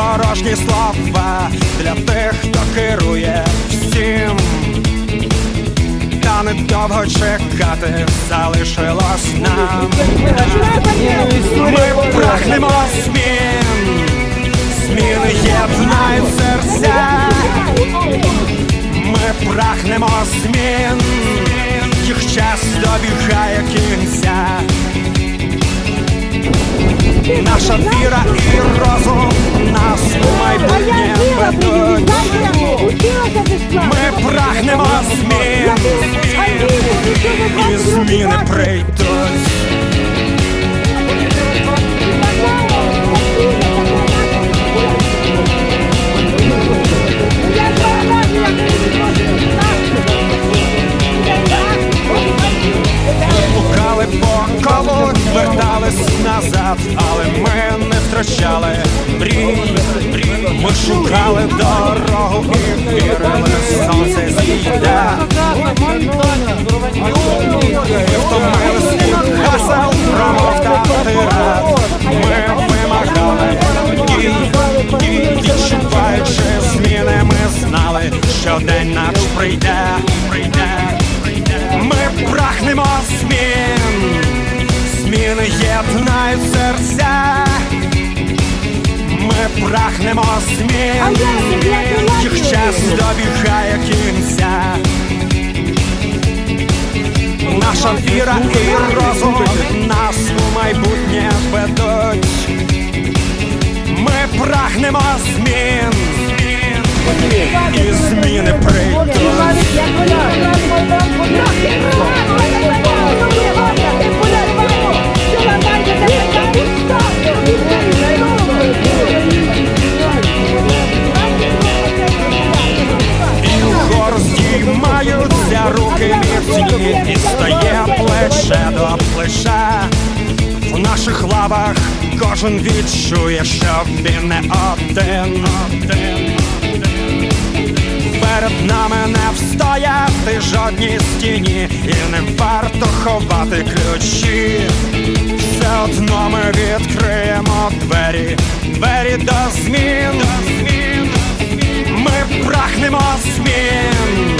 порожні слова для тих, хто керує всім. Та недовго чекати залишилось нам. Ми прагнемо змін, зміни єднають серця. Ми прагнемо змін, їх час добігає кінця. Наша віра і розум нас у майбутнє ведуть. Ми прагнемо змін, і зміни прийдуть. Ми прагнемо змін, їх час добігає кінця. Наша віра і розум нас у майбутнє ведуть. Ми прагнемо змін, і зміни прийдуть. Руки міцні, і стає плече до плеча. В наших лавах кожен відчує, що він не один. Перед нами не встояти жодній стіні, і не варто ховати ключі. Все одно ми відкриємо двері, двері до змін. Ми прагнемо змін,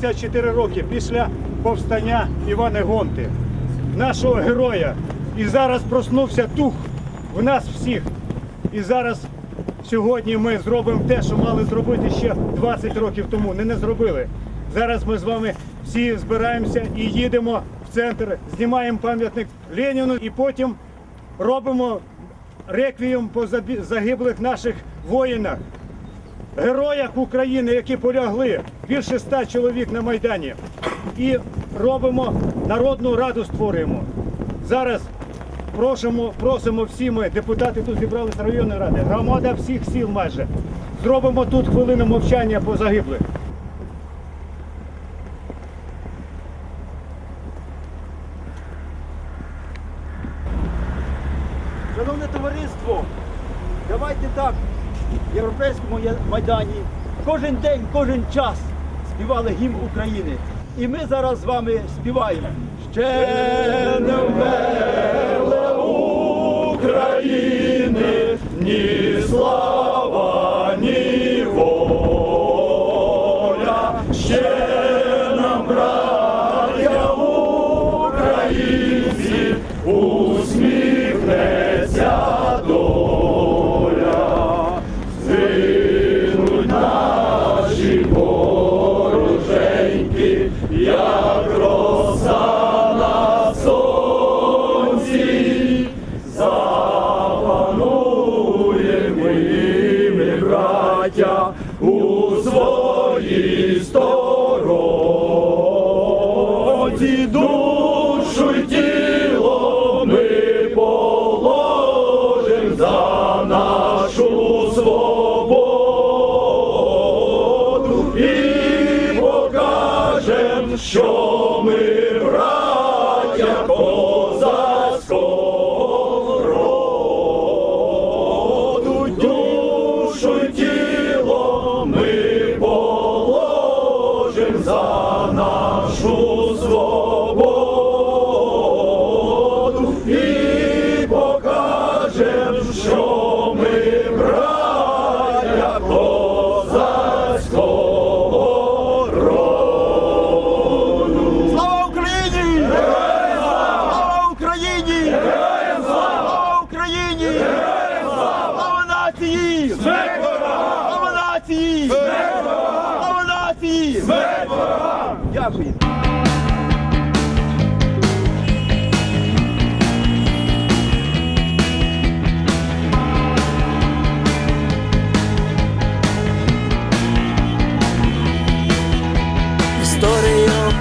254 роки після повстання Івана Гонти, нашого героя. І зараз проснувся дух в нас всіх. І зараз сьогодні ми зробимо те, що мали зробити ще 20 років тому. Не не зробили. Зараз ми з вами всі збираємося і їдемо в центр, знімаємо пам'ятник Леніну і потім робимо реквієм по загиблих наших воїнах, героях України, які полягли, більше ста чоловік на Майдані. І робимо народну раду створюємо. Зараз просимо, просимо всі ми, депутати тут зібралися районної ради, громада всіх сіл майже. Зробимо тут хвилину мовчання по загиблих. Шановне товариство, давайте так, в Європейському Я- майдані кожен день, кожен час співали гімн України. І ми зараз з вами співаємо. Ще не вмерли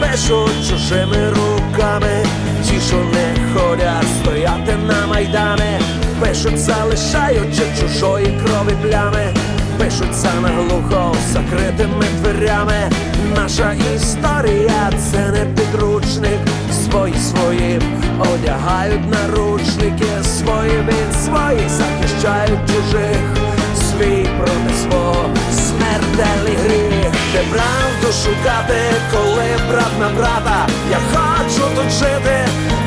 Пишуть чужими руками, ті, що не ходять, стояти на майдани, пишуть, залишаючи чужої крові плями, пишуться наглухо закритими дверями. Наша історія це не підручник, свої свої одягають наручники, свої від свої захищають чужих, свій проти свого смертельний гріх, де правду шукати, коли брат на брата. Я хочу тут жити,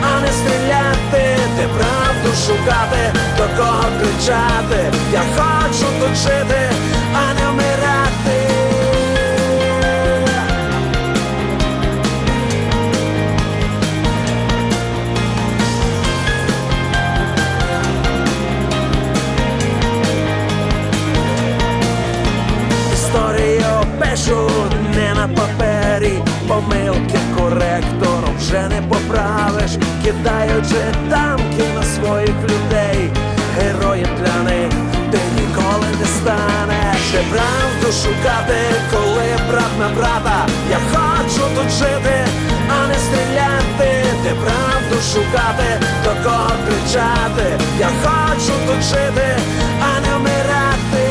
а не стріляти, де правду шукати, до кого кричати. Я хочу тут жити, помилки коректором вже не поправиш, кидаючи тамки на своїх людей, героєм для них ти ніколи не станеш. Де правду шукати, коли брат на брата. Я хочу тут жити, а не стріляти, де правду шукати, до кого кричати. Я хочу тут жити, а не вмирати.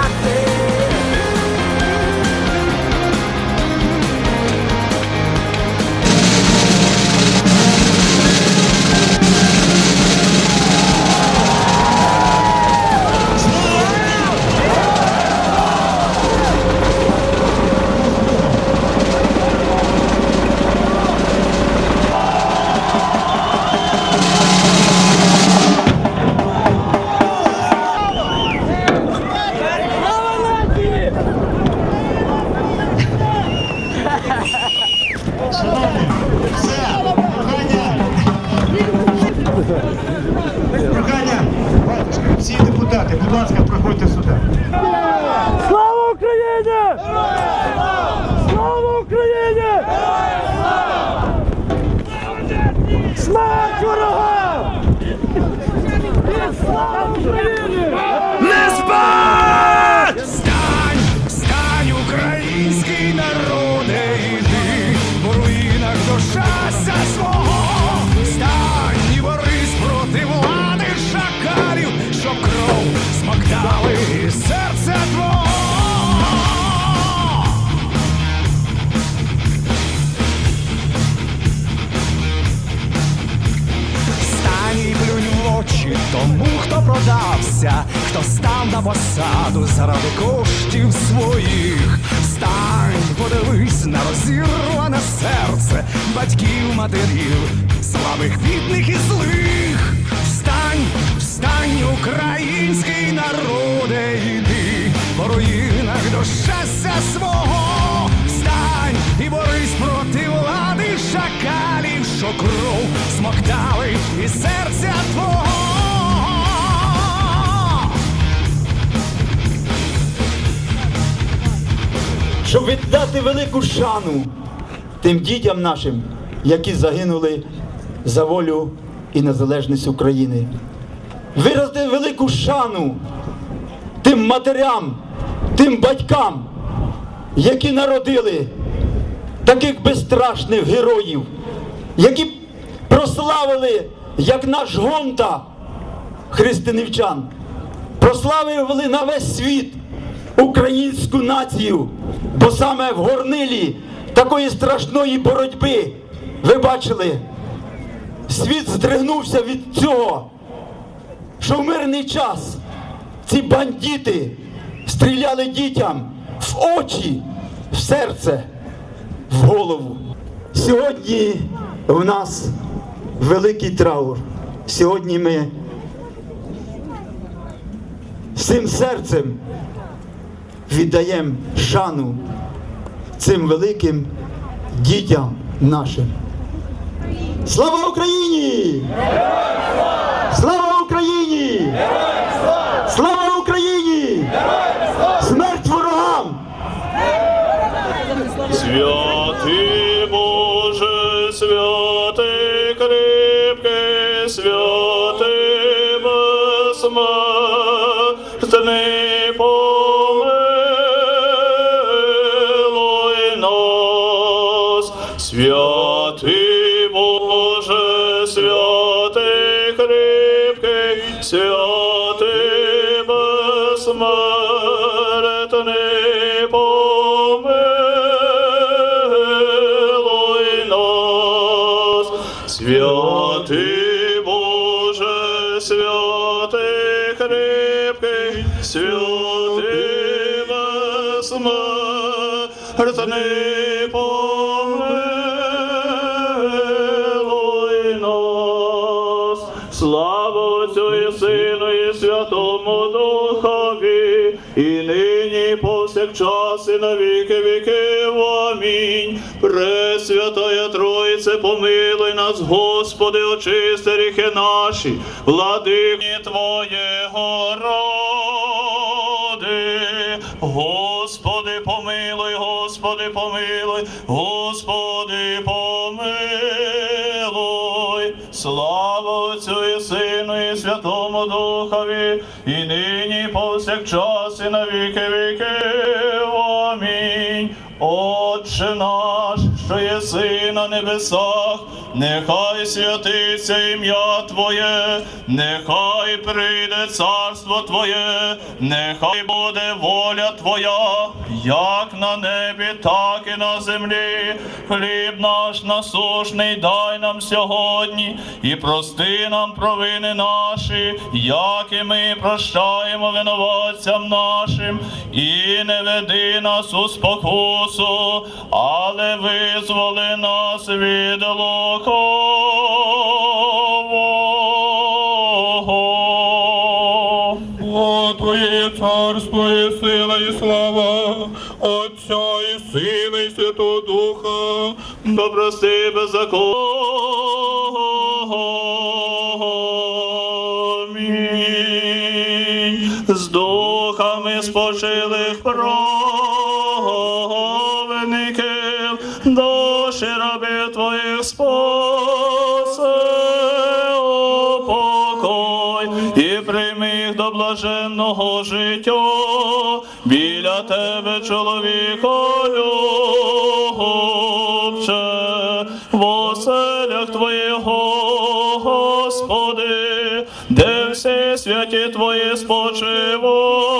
Смерть ворогам! Слава Україні! Хто хто став на посаду заради коштів своїх. Встань, подивись на розірване серце батьків, матерів, слабих, бідних і злих. Встань, встань, український народе, іди по руїнах до щастя свого. Встань і борись проти влади шакалів, що кров смоктали із серця твого. Щоб віддати велику шану тим дітям нашим, які загинули за волю і незалежність України. Виразити велику шану тим матерям, тим батькам, які народили таких безстрашних героїв, які прославили, як наш Гонта, християнчан, прославили на весь світ українську націю, бо саме в горнилі такої страшної боротьби ви бачили, світ здригнувся від цього, що в мирний час ці бандити стріляли дітям в очі, в серце, в голову. Сьогодні в нас великий траур. Сьогодні ми всім серцем віддаємо шану цим великим дітям нашим. Слава Україні! Слава безсмертний, помилуй нас. Святий Боже, святий кріпкий, святий безсмертний, і на віки віків. Амінь. Пресвятая Троїце, помилуй нас, Господи, очисти ріхи наші, владині Твоєго роди. Господи, помилуй, Господи, помилуй, Господи, помилуй. Слава Отцю і Сину і Святому Духові, і нині, і повсякчас, і на віки віків. Отче наш, що єси на небесах, нехай святиться ім'я Твоє, нехай прийде царство Твоє, нехай буде воля Твоя, як на небі, так і на землі. Хліб наш насушний дай нам сьогодні, і прости нам провини наші, як і ми прощаємо винуватцям нашим, і не веди нас у спокусу, але визволи нас від лукавого. О, Твоє царство і сила і слава Отця і Сина і Святого Духа. Допрости беззаконного Амінь. З духами спочилих праведників, душі рабів твоїх спаси, блаженного життя. Біля тебе, чоловіко, любче, в оселях твоєго, Господи, де всі святі твої спочивають.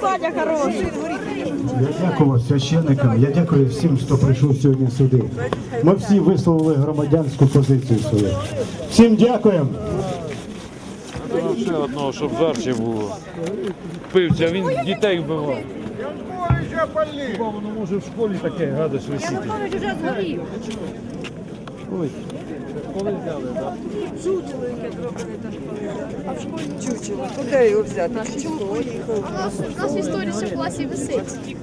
Саня хороший. Я дякую священникам, я дякую всім, хто прийшов сьогодні сюди. Ми всі висловили громадянську позицію свою. Всім дякуємо. Ще одного, щоб жарче було. Пивця, він дітей вбивав. Воно може в школі таке гадость висіти? вже згорів. Ой, коли взяли, так? Чучело яке зроблене школи. А в школі чучело. Куди його взяти? Чому поїхав? У нас в історії ще в класі висить.